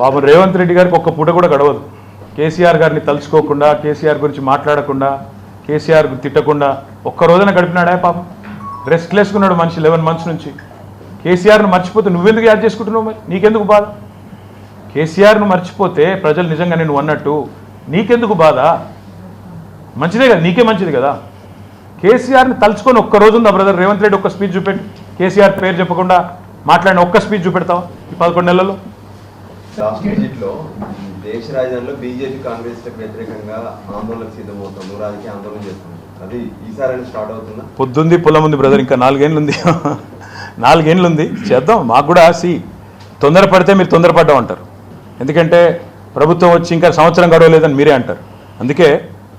పాపం రేవంత్ రెడ్డి గారికి ఒక్క పూట కూడా గడవదు. కేసీఆర్ గారిని తలుచుకోకుండా కేసీఆర్ గురించి మాట్లాడకుండా కేసీఆర్ తిట్టకుండా ఒక్క రోజున గడిపినాడా పాపం? రెస్ట్లెస్కున్నాడు మనిషి లెవెన్ మంత్స్ నుంచి. కేసీఆర్ను మర్చిపోతే నువ్వెందుకు యాడ్ చేసుకుంటున్నావు మరి? నీకెందుకు బాధ? కేసీఆర్ను మర్చిపోతే ప్రజలు నిజంగా నేను అన్నట్టు నీకెందుకు బాధ? మంచిదే కదా నీకే మంచిది కదా. కేసీఆర్ని తలుచుకొని ఒక్క రోజు ఉందా బ్రదర్ రేవంత్ రెడ్డి ఒక్క స్పీచ్ చూపెట్టి. కేసీఆర్ పేరు చెప్పకుండా మాట్లాడిన ఒక్క స్పీచ్ చూపెడతావా ఈ పదకొండు నెలల్లో? లాస్ట్ దేశ రాజధానిలో బీజేపీ కాంగ్రెస్ వ్యతిరేకంగా ఆందోళనకు సిద్ధమవుతాము రాజకీయ ఆందోళన చేస్తాము అది ఈసారి స్టార్ట్ అవుతుందా? పొద్దుంది పొలం ఉంది బ్రదర్ ఇంకా నాలుగేళ్ళు ఉంది నాలుగేళ్ళు ఉంది చేద్దాం మాకు కూడా సి తొందరపడితే మీరు తొందరపడ్డం అంటారు. ఎందుకంటే ప్రభుత్వం వచ్చి ఇంకా సంవత్సరం గడవలేదని మీరే అంటారు. అందుకే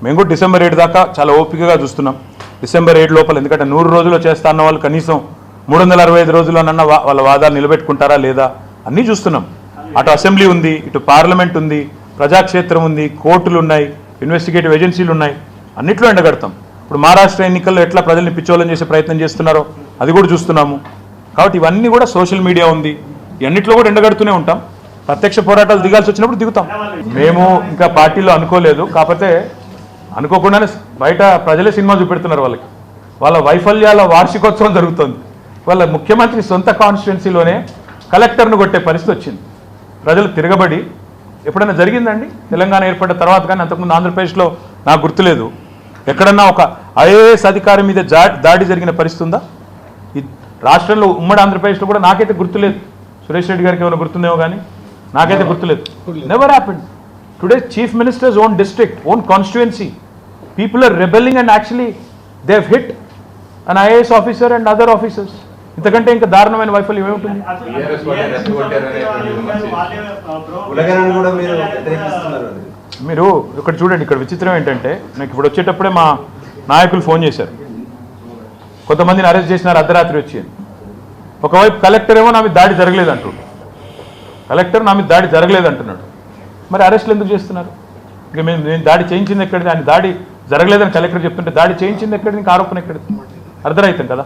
మేము కూడా డిసెంబర్ ఏడు దాకా చాలా ఓపికగా చూస్తున్నాం. డిసెంబర్ ఏడు లోపల ఎందుకంటే నూరు రోజుల్లో చేస్తా అన్న వాళ్ళు కనీసం మూడు వందల అరవై ఐదు రోజుల్లోనన్నా వా- వాళ్ళ వాదాలు నిలబెట్టుకుంటారా లేదా అన్నీ చూస్తున్నాం. అటు అసెంబ్లీ ఉంది ఇటు పార్లమెంట్ ఉంది ప్రజాక్షేత్రం ఉంది కోర్టులు ఉన్నాయి ఇన్వెస్టిగేటివ్ ఏజెన్సీలు ఉన్నాయి అన్నిట్లో ఎండగడతాం. ఇప్పుడు మహారాష్ట్ర ఎన్నికల్లో ఎట్లా ప్రజల్ని పిచ్చోళం చేసే ప్రయత్నం చేస్తున్నారో అది కూడా చూస్తున్నాము. కాబట్టి ఇవన్నీ కూడా సోషల్ మీడియా ఉంది. ఇవన్నిట్లో కూడా ఎండగడుతూనే ఉంటాం. ప్రత్యక్ష పోరాటాలు దిగాల్సి వచ్చినప్పుడు దిగుతాం. మేము ఇంకా పార్టీలో అనుకోలేదు. కాకపోతే అనుకోకుండానే బయట ప్రజలే సినిమా చూపెడుతున్నారు వాళ్ళకి. వాళ్ళ వైఫల్యాల వార్షికోత్సవం జరుగుతుంది. వాళ్ళ ముఖ్యమంత్రి సొంత కాన్స్టిట్యున్సీలోనే కలెక్టర్ను కొట్టే పరిస్థితి వచ్చింది. ప్రజలు తిరగబడి ఎప్పుడైనా జరిగిందండి? తెలంగాణ ఏర్పడిన తర్వాత కానీ అంతకుముందు ఆంధ్రప్రదేశ్లో నాకు గుర్తులేదు. ఎక్కడన్నా ఒక ఐఏఎస్ అధికారి మీద దాడి జరిగిన పరిస్థితి ఉందా? ఈ రాష్ట్రంలో ఉమ్మడి ఆంధ్రప్రదేశ్లో కూడా నాకైతే గుర్తులేదు. సురేష్ రెడ్డి గారికి ఏమైనా గుర్తుందేమో కానీ నాకైతే గుర్తులేదు. Never happened today chief ministers own district own constituency people are rebelling and actually they hit an IAS officer and other officers ఇంతకంటే ఇంకా దారుణమైన వైఫల్యం కూడా మీరు ఇక్కడ చూడండి ఇక్కడ విచిత్రం ఏంటంటే నాకు ఇప్పుడు వచ్చేటప్పుడే మా నాయకులు ఫోన్ చేశారు. కొంతమందిని అరెస్ట్ చేసినారు అర్ధరాత్రి వచ్చి. అని. ఒకవైపు కలెక్టర్ ఏమో నా మీద దాడి జరగలేదు అంటుండు కలెక్టర్ నా మీద దాడి జరగలేదు అంటున్నాడు. మరి అరెస్ట్లు ఎందుకు చేస్తున్నారు? ఇక మేము నేను దాడి చేయించింది ఎక్కడిది? ఆయన దాడి జరగలేదని కలెక్టర్ చెప్తుంటే దాడి చేయించింది ఎక్కడిది? ఇంకా ఆరోపణ ఎక్కడిది? అర్థరహితం కదా?